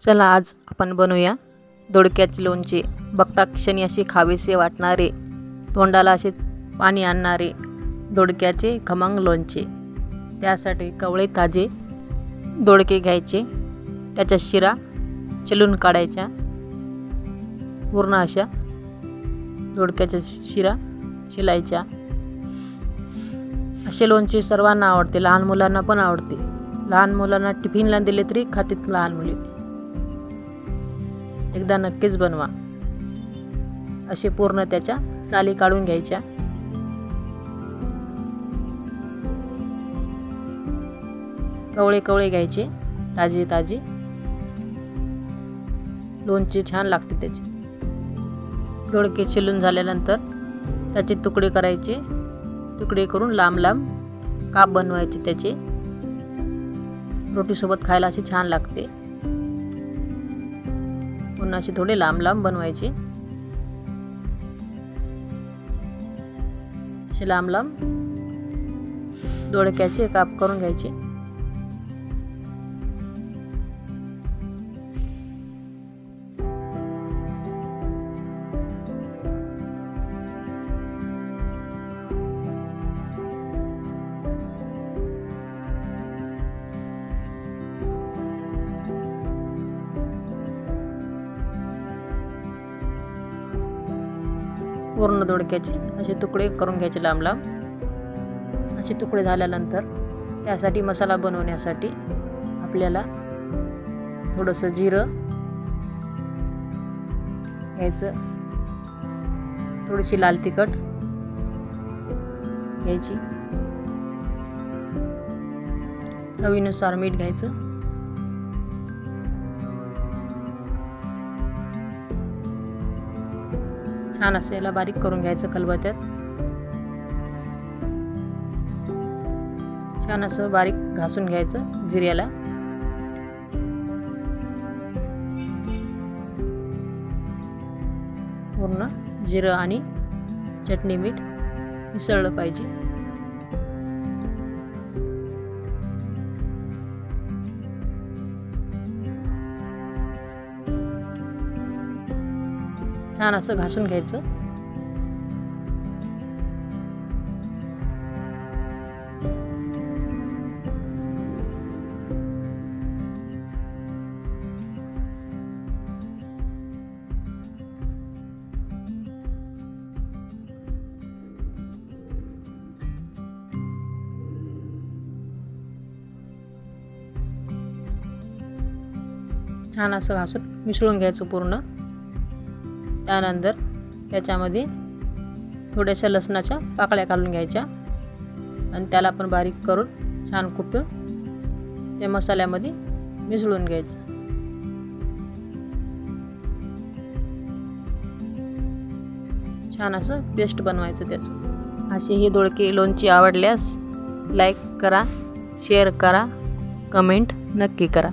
चला आज आपण बनवूया दोडक्याचे लोणचे. बघता क्षणी असे खावेसे वाटणारे तोंडाला असे पाणी आणणारे दोडक्याचे खमंग लोणचे. त्यासाठी कवळे ताजे दोडके घ्यायचे त्याच्या शिरा चिलून काढायच्या पूर्ण अशा दोडक्याच्या शिरा शिलायच्या असे लोणचे सर्वांना आवडते लहान मुलांना पण आवडते. लहान मुलांना टिफिनला दिले तरी खातील लहान मुली. एकदा नक्कीच बनवा. असे पूर्ण त्याच्या साली काढून घ्यायच्या. कवळे कवळे घ्यायचे ताजे ताजे. लोणचे छान लागते त्याचे. दोडके शिलून झाल्यानंतर त्याचे तुकडे करायचे. तुकडे करून लांब लांब काप बनवायचे त्याचे. रोटीसोबत खायला असे छान लागते. पुन्हा असे थोडे लांब लांब बनवायचे. असे लांब लांब दोडक्याचे काप करून घ्यायचे. पूर्ण दोडक्याचे असे तुकडे करून घ्यायचे लांब लांब. असे तुकडे झाल्यानंतर त्यासाठी मसाला बनवण्यासाठी आपल्याला थोडंसं जिरं घ्यायचं. थोडीशी लाल तिखट घ्यायची. चवीनुसार मीठ घ्यायचं. छान असं याला बारीक करून घ्यायचं कलबत्यात छान असं बारीक घासून घ्यायचं जिऱ्याला. पूर्ण जिरं आणि चटणी मीठ मिसळलं पाहिजे. छान असं घासून घ्यायचं. छान असं घासून मिसळून घ्यायचं पूर्ण. त्यानंतर त्याच्यामध्ये थोड्याशा लसणाच्या पाकळ्या घालून घ्यायच्या. आणि त्याला पण बारीक करून छान कुटून त्या मसाल्यामध्ये मिसळून घ्यायचं. छान असं पेस्ट बनवायचं त्याचं. असे ही दोडके लोणची आवडल्यास लाईक करा शेअर करा कमेंट नक्की करा.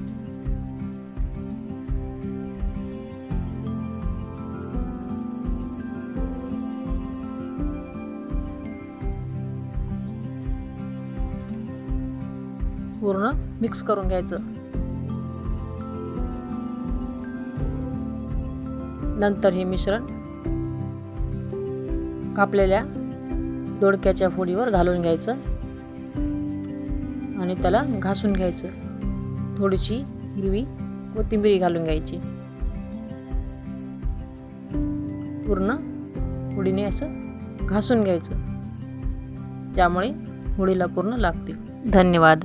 पूर्ण मिक्स करून घ्यायचं. नंतर हे मिश्रण कापलेल्या दोडक्याच्या फोडीवर घालून घ्यायचं. आणि त्याला घासून घ्यायचं. थोडीशी हिरवी कोथिंबिरी घालून घ्यायची. पूर्ण फोडीने असं घासून घ्यायचं. त्यामुळे होळीला पूर्ण लागते. धन्यवाद.